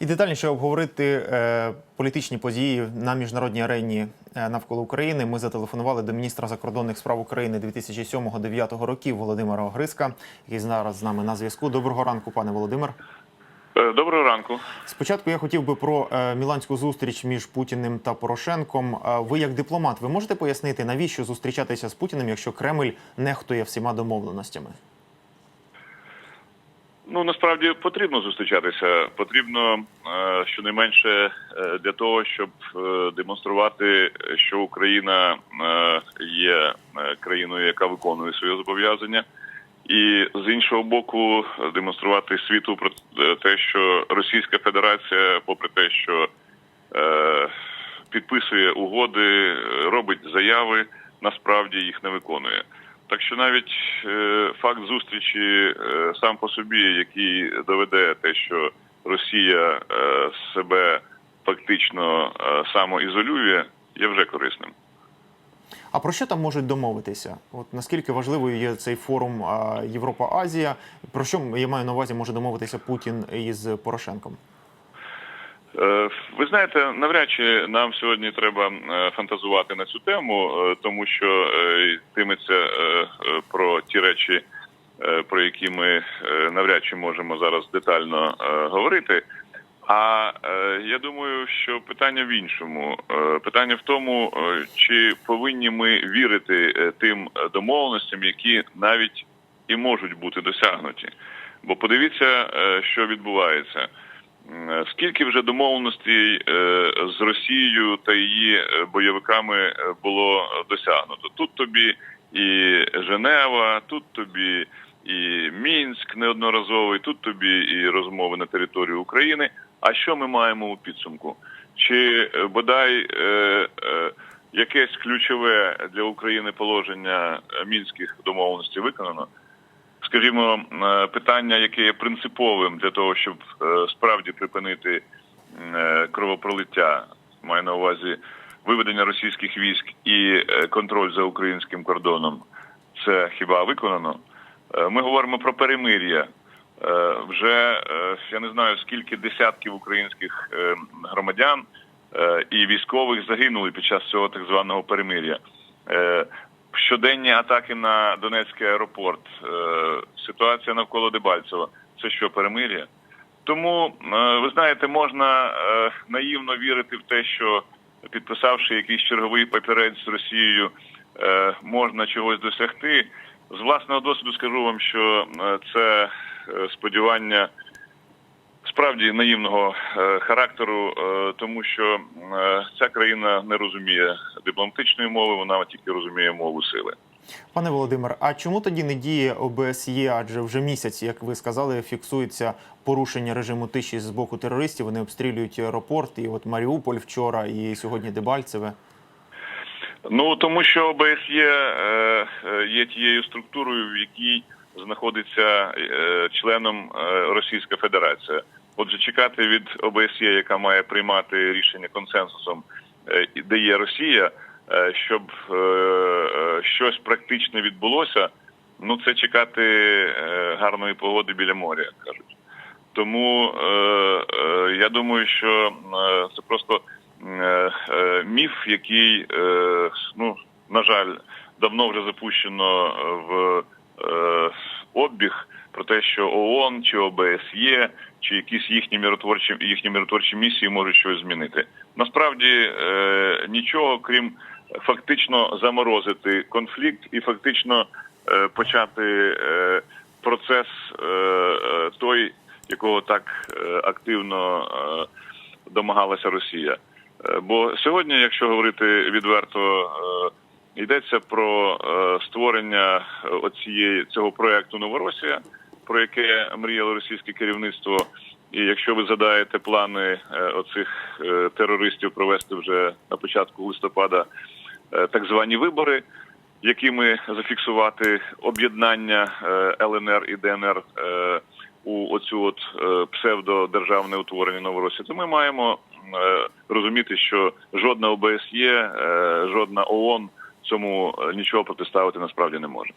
І детальніше обговорити е, політичні події на міжнародній арені е, навколо України. Ми зателефонували до міністра закордонних справ України 2007-2009 років Володимира Огриска, який зараз з нами на зв'язку. Доброго ранку, пане Володимир. Е, Доброго ранку. Спочатку я хотів би про е, міланську зустріч між Путіним та Порошенком. Ви, як дипломат, ви можете пояснити, навіщо зустрічатися з Путіним, якщо Кремль нехтує всіма домовленостями? Ну насправді потрібно зустрічатися. Потрібно е, щонайменше е, для того, щоб е, демонструвати, що Україна є країною, яка виконує свої зобов'язання, і з іншого боку, демонструвати світу про те, що Російська Федерація, попри те, що підписує угоди, робить заяви, насправді їх не виконує. Так що навіть е, факт зустрічі е, сам по собі, який доведе те, що Росія е, себе фактично самоізолює, є вже корисним. А про що там можуть домовитися? От наскільки важливою є цей форум Європа-Азія? Про що я маю на увазі може домовитися Путін із Порошенком? Е, Ви знаєте, навряд чи нам сьогодні треба е, фантазувати на цю тему, е, тому що йтиметься про ті речі, про які ми навряд чи можемо зараз детально говорити. А я думаю, що питання в іншому. Питання в тому, чи повинні ми вірити тим домовленостям, які навіть і можуть бути досягнуті. Бо подивіться, що відбувається. М, Скільки вже домовленостей е, з Росією та її е, бойовиками е, було досягнуто? Тут тобі і Женева, тут тобі і Мінськ неодноразовий, тут тобі і розмови на території України. А що ми маємо у підсумку? Чи е, бодай е, е, якесь ключове для України положення е, мінських домовленостей виконано? Скажімо, е, питання, яке є принциповим для того, щоб е, справді припинити е, кровопролиття, маю на увазі виведення російських військ і контроль за українським кордоном, це хіба виконано? Ми говоримо про перемир'я. Вже я не знаю скільки десятків українських громадян і військових загинули під час цього так званого перемир'я. Щоденні атаки на Донецький аеропорт, е, ситуація навколо Дебальцева. Це що перемир'я? Тому е, ви знаєте, можна е, наївно вірити в те, що підписавши якийсь черговий папірець з Росією, можна чогось досягти. З власного досвіду скажу вам, що це сподівання справді наївного е, характеру, е, тому що е, ця країна не розуміє дипломатичної мови, вона тільки розуміє мову сили. Пане Володимир, а чому тоді не діє ОБСЄ? Адже вже місяць, як ви сказали, фіксується порушення режиму тиші з боку терористів. Вони обстрілюють аеропорт, і от Маріуполь вчора, і сьогодні Дебальцеве. Ну тому що ОБСЄ є тією структурою, в якій знаходиться членом Російська Федерація. Отже, чекати від ОБСЄ, яка має приймати рішення консенсусом, е, де є Росія, е, щоб е, щось практичне відбулося. Ну це чекати гарної погоди біля моря, кажуть. Тому я думаю, що це просто міф, який, ну на жаль, давно вже запущено в обіг про те, що ООН чи ОБСЄ, чи якісь їхні миротворчі їхні миротворчі місії можуть щось змінити. Насправді е, нічого, крім фактично заморозити конфлікт і фактично е, почати е, процес е, е, той, якого так е, активно е, домагалася Росія. Е, Бо сьогодні, якщо говорити відверто, е, йдеться про е, створення е, оцієї цього проекту Новоросія, про яке мріяло російське керівництво. І якщо ви задаєте плани е, оцих е, терористів провести вже на початку листопада е, так звані вибори, якими зафіксувати об'єднання ЛНР і ДНР у оцю от псевдодержавне утворення Новоросії, то ми маємо розуміти, що жодна ОБСЄ, жодна ООН цьому нічого протиставити насправді не може.